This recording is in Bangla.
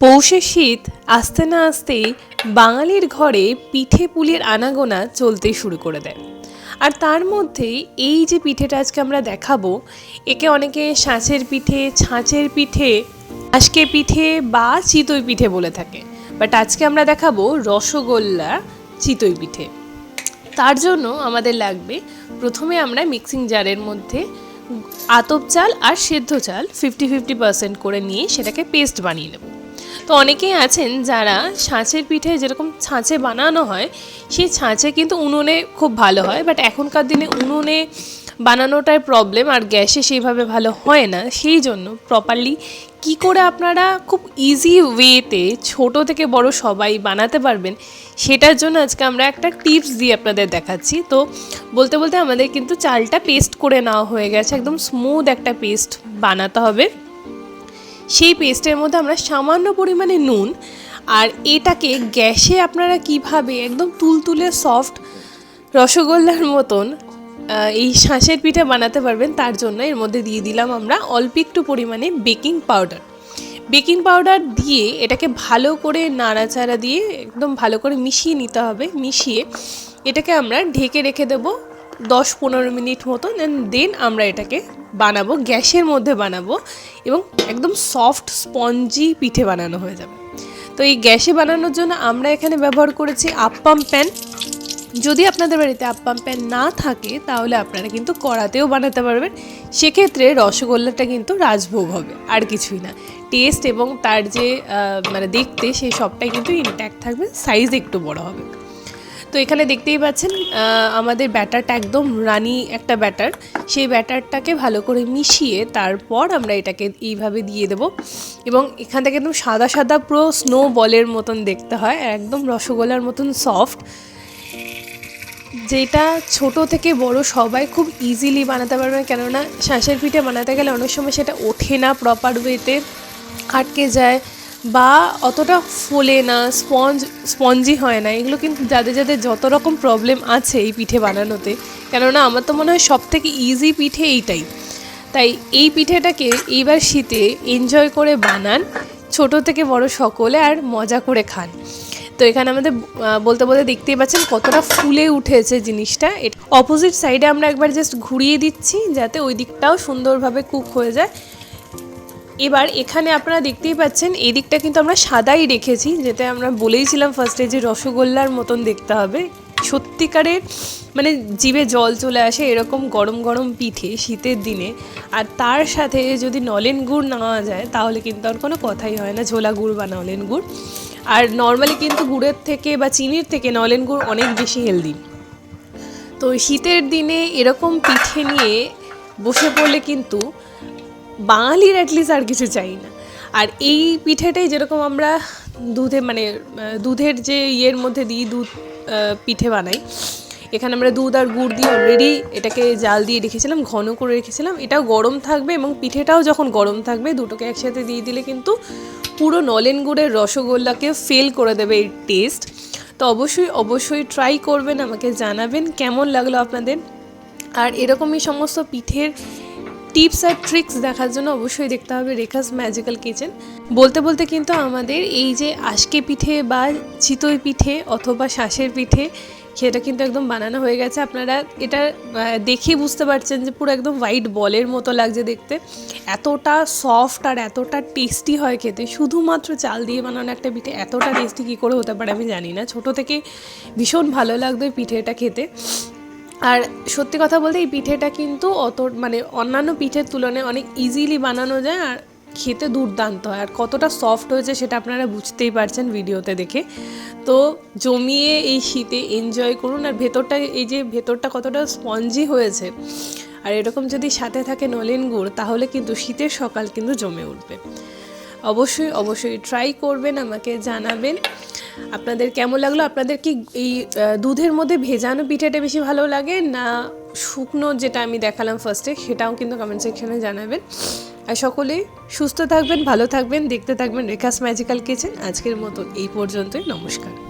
পৌষে শীত আসতে না আসতেই বাঙালির ঘরে পিঠে পুলির আনাগোনা চলতে শুরু করে দেয়। আর তার মধ্যেই এই যে পিঠেটা আজকে আমরা দেখাবো, একে অনেকে সাঁচের পিঠে, ছাঁচের পিঠে আজকে পিঠে বা চিতই পিঠে বলে থাকে। বাট আজকে আমরা দেখাবো রসগোল্লা চিতই পিঠে। তার জন্য আমাদের লাগবে প্রথমে আমরা মিক্সিং জারের মধ্যে আতপ চাল আর সেদ্ধ চাল ফিফটি ফিফটি পার্সেন্ট করে নিয়ে সেটাকে পেস্ট বানিয়ে নেব। তো অনেকেই আছেন যারা ছাঁচের পিঠে যেরকম ছাঁচে বানানো হয়, সেই ছাঁচে কিন্তু উনুনে খুব ভালো হয়। বাট এখনকার দিনে উনুনে বানানোটাই প্রবলেম আর গ্যাসে সেইভাবে ভালো হয় না। সেই জন্য প্রপারলি কি করে আপনারা খুব ইজি ওয়েতে ছোট থেকে বড় সবাই বানাতে পারবেন, সেটার জন্য আজকে আমরা একটা টিপস দিয়ে আপনাদের দেখাচ্ছি। তো বলতে বলতে আমাদের কিন্তু চালটা পেস্ট করে নেওয়া হয়ে গেছে। একদম স্মুথ একটা পেস্ট বানাতে হবে। সেই পেস্টের মধ্যে আমরা সামান্য পরিমাণে নুন আর এটাকে গ্যাসে আপনারা কীভাবে একদম তুলতুলে সফট রসগোল্লার মতন এই শাঁসের পিঠে বানাতে পারবেন, তার জন্য এর মধ্যে দিয়ে দিলাম আমরা অল্প একটু পরিমাণে বেকিং পাউডার। বেকিং পাউডার দিয়ে এটাকে ভালো করে নাড়াচাড়া দিয়ে একদম ভালো করে মিশিয়ে নিতে হবে, মিশিয়ে এটাকে আমরা ঢেকে রেখে দেবো। দশ পনেরো মিনিট মতো দেন দেন আমরা এটাকে বানাবো, গ্যাসের মধ্যে বানাবো এবং একদম সফট, স্পঞ্জি পিঠে বানানো হয়ে যাবে। তো এই গ্যাসে বানানোর জন্য আমরা এখানে ব্যবহার করেছি আপ্পাম প্যান। যদি আপনাদের বাড়িতে আপ্পাম প্যান না থাকে, তাহলে আপনারা কিন্তু কড়াতেও বানাতে পারবেন। সেক্ষেত্রে রসগোল্লাটা কিন্তু রাজভোগ হবে, আর কিছুই না। টেস্ট এবং তার যে মানে দেখতে সেই সবটাই কিন্তু ইনট্যাক্ট থাকবে সাইজ একটু বড় হবে। তো এখানে দেখতেই পাচ্ছেন আমাদের ব্যাটারটা একদম রানি একটা ব্যাটার। সেই ব্যাটারটাকে ভালো করে মিশিয়ে তারপর আমরা এটাকে এইভাবে দিয়ে দেব। এবং এখান থেকে একদম সাদা সাদা পুরো স্নো বলের মতন দেখতে হয়, একদম রসগোল্লার মতন সফট যেটা ছোট থেকে বড় সবাই খুব ইজিলি বানাতে পারবে, কেননা শাঁসের পিঠে বানাতে গেলে অনেক সময় সেটা ওঠে না প্রপার ওয়েতে আটকে যায়। বা অতটা ফোলে না, স্পঞ্জ, স্পঞ্জি হয় না, এগুলো কিন্তু যাদের যাদের যত রকম প্রবলেম আছে এই পিঠে বানানোতে। কেননা আমার তো মনে হয় সব থেকে ইজি পিঠে এইটাই। তাই এই পিঠেটাকে এইবার শীতে এনজয় করে বানান, ছোট থেকে বড় সকলে, আর মজা করে খান। তো এখানে আমাদের বলতে বলতে দেখতেই পাচ্ছেন কতটা ফুলে উঠেছে জিনিসটা। অপোজিট সাইডে আমরা একবার জাস্ট ঘুরিয়ে দিচ্ছি, যাতে ওই দিকটাও সুন্দরভাবে কুক হয়ে যায়। এবার এখানে আপনারা দেখতেই পাচ্ছেন, এই দিকটা কিন্তু আমরা সাদাই রেখেছি, যেটা আমরা বলেইছিলাম ফার্স্টে যে রসগোল্লার মতন দেখতে হবে। সত্যিকারের মানে জিভে জল চলে আসে এরকম গরম গরম পিঠে শীতের দিনে। আর তার সাথে যদি নলেন গুড় নেওয়া যায়, তাহলে কিন্তু আর কোনো কথাই হয় না, ঝোলা গুড় বা নলেন গুড়। আর নর্মালি কিন্তু গুড়ের থেকে বা চিনির থেকে নলেন গুড় অনেক বেশি হেলদি তো শীতের দিনে এরকম পিঠে নিয়ে বসে পড়লে কিন্তু বাঙালির অ্যাটলিস্ট আর কিছু চাই না। আর এই পিঠেটাই যেরকম আমরা দুধে মানে দুধের যে ইয়ের মধ্যে দিই, দুধ পিঠে বানাই, এখানে আমরা দুধ আর গুড় দিয়ে অলরেডি এটাকে জাল দিয়ে রেখেছিলাম, ঘন করে রেখেছিলাম। এটাও গরম থাকবে এবং পিঠেটাও যখন গরম থাকবে, দুটোকে একসাথে দিয়ে দিলে কিন্তু পুরো নলেন গুড়ের রসগোল্লাকে ফেল করে দেবে এই টেস্ট তো অবশ্যই অবশ্যই ট্রাই করবেন, আমাকে জানাবেন, কেমন লাগল আপনাদের? আর এরকমই সমস্ত পিঠের টিপস আর ট্রিক্স দেখার জন্য অবশ্যই দেখতে হবে রেখাস ম্যাজিক্যাল কিচেন। বলতে বলতে কিন্তু আমাদের এই যে আশকে পিঠে বা চিতই পিঠে অথবা শাঁসের পিঠে, সেটা কিন্তু একদম বানানো হয়ে গেছে। আপনারা এটা দেখেই বুঝতে পারছেন যে পুরো একদম হোয়াইট বলের মতো লাগছে দেখতে। এতটা সফট আর এতটা টেস্টি হয় খেতে। শুধুমাত্র চাল দিয়ে বানানো একটা পিঠে এতটা টেস্টি কী করে হতে পারে আমি জানি না। ছোট থেকে ভীষণ ভালো লাগতো পিঠেটা খেতে। আর সত্যি কথা বলতে এই পিঠেটা কিন্তু অত মানে অন্যান্য পিঠের তুলনায় অনেক ইজিলি বানানো যায় আর খেতে দুর্দান্ত। হয় আর কতটা সফট হয়েছে সেটা আপনারা বুঝতেই পারছেন ভিডিওতে দেখে। তো জমিয়ে এই শীতে এনজয় করুন। আর ভেতরটা, এই যে ভেতরটা কতটা স্পঞ্জি হয়েছে, আর এরকম যদি সাথে থাকে নলেন গুড়, তাহলে কিন্তু শীতের সকাল কিন্তু জমে উঠবে। অবশ্যই অবশ্যই ট্রাই করবেন, আমাকে জানাবেন। আপনাদের কেমন লাগল? আপনাদের কি এই দুধের মধ্যে ভেজানো পিঠাটা বেশি ভালো লাগে না শুকনো যেটা আমি দেখালাম ফার্স্টে সেটাও কিন্তু কমেন্ট সেকশনে জানাবেন। আর সকলেই সুস্থ থাকবেন, ভালো থাকবেন, দেখতে থাকবেন রেখাস ম্যাজিক্যাল কিচেন আজকের মতো এই পর্যন্তই, নমস্কার।